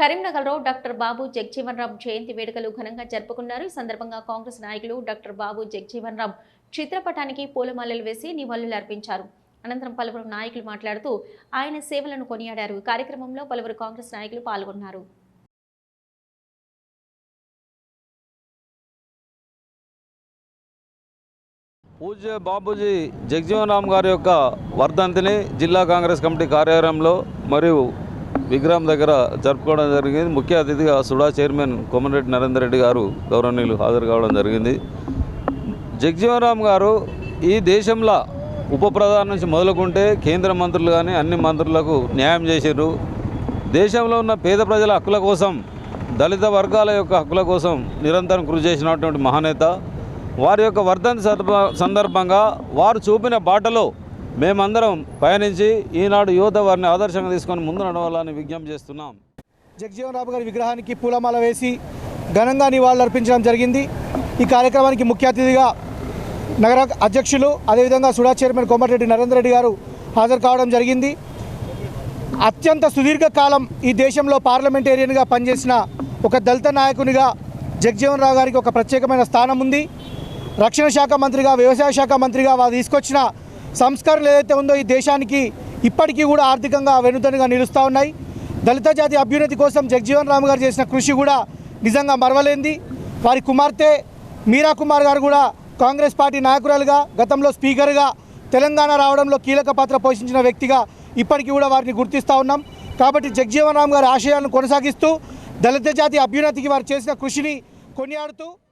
కరీంనగర్లో డాక్టర్ బాబు జగ్జీవన్ రామ్ జయంతి వేడుకలు ఘనంగా జరుపుకున్నారు. ఈ సందర్భంగా కాంగ్రెస్ నాయకులు డాక్టర్ బాబు జగ్జీవన్ రామ్ చిత్రపటానికి పూలమాలలు వేసి నివాళులు అర్పించారు. అనంతరం పలువురు నాయకులు మాట్లాడుతూ ఆయన సేవలను కొనియాడారు. కార్యక్రమంలో పలువురు కాంగ్రెస్ నాయకులు పాల్గొన్నారు. పూజ్య బాబూజీ జగ్జీవన్ రామ్ గారి యొక్క వర్ధంతిని జిల్లా కాంగ్రెస్ కమిటీ కార్యాలయంలో మరియు విగ్రహం దగ్గర జరుపుకోవడం జరిగింది. ముఖ్య అతిథిగా సుడా చైర్మన్ కోమటిరెడ్డి నరేందర్ రెడ్డి గారు గౌరవనీయులు హాజరు కావడం జరిగింది. జగజీవన్ గారు ఈ దేశంలో ఉప ప్రధాని నుంచి మొదలుకుంటే కేంద్ర మంత్రులు కానీ అన్ని మంత్రులకు న్యాయం చేశారు దేశంలో ఉన్న పేద ప్రజల హక్కుల కోసం దళిత వర్గాల యొక్క హక్కుల కోసం నిరంతరం కృషి చేసినటువంటి మహానేత. వారి యొక్క వర్ధంతి సందర్భంగా వారు చూపిన బాటలో మేమందరం పయనించి ఈనాడు యువత వారిని ఆదర్శంగా తీసుకొని ముందు నడవాలని విజ్ఞప్తి చేస్తున్నాం. జగజీవన్ రావు గారి విగ్రహానికి పూలమాల వేసి ఘనంగా నివాళులర్పించడం జరిగింది. ఈ కార్యక్రమానికి ముఖ్య అతిథిగా నగర అధ్యక్షులు అదేవిధంగా సుడా చైర్మన్ కోమటిరెడ్డి నరేందర్ రెడ్డి గారు హాజరు కావడం జరిగింది. అత్యంత సుదీర్ఘకాలం ఈ దేశంలో పార్లమెంటేరియన్గా పనిచేసిన ఒక దళిత నాయకునిగా జగజీవన్ రావు గారికి ఒక ప్రత్యేకమైన స్థానం ఉంది. రక్షణ శాఖ మంత్రిగా వ్యవసాయ శాఖ మంత్రిగా వారు తీసుకొచ్చిన సంస్కరణలు ఏదైతే ఉందో ఈ దేశానికి ఇప్పటికీ కూడా ఆర్థికంగా వెనుదనుగా నిలుస్తూ ఉన్నాయి. దళిత జాతి అభ్యున్నతి కోసం జగజీవన్ రామ్ గారు చేసిన కృషి కూడా నిజంగా మరవలేంది. వారి కుమార్తె మీరా కుమార్ గారు కూడా కాంగ్రెస్ పార్టీ నాయకురాలుగా గతంలో స్పీకర్గా తెలంగాణ రావడంలో కీలక పాత్ర పోషించిన వ్యక్తిగా ఇప్పటికీ కూడా వారిని గుర్తిస్తూ ఉన్నాం. కాబట్టి జగజీవన్ రామ్ గారి ఆశయాలను కొనసాగిస్తూ దళిత జాతి అభ్యున్నతికి వారు చేసిన కృషిని కొనియాడుతూ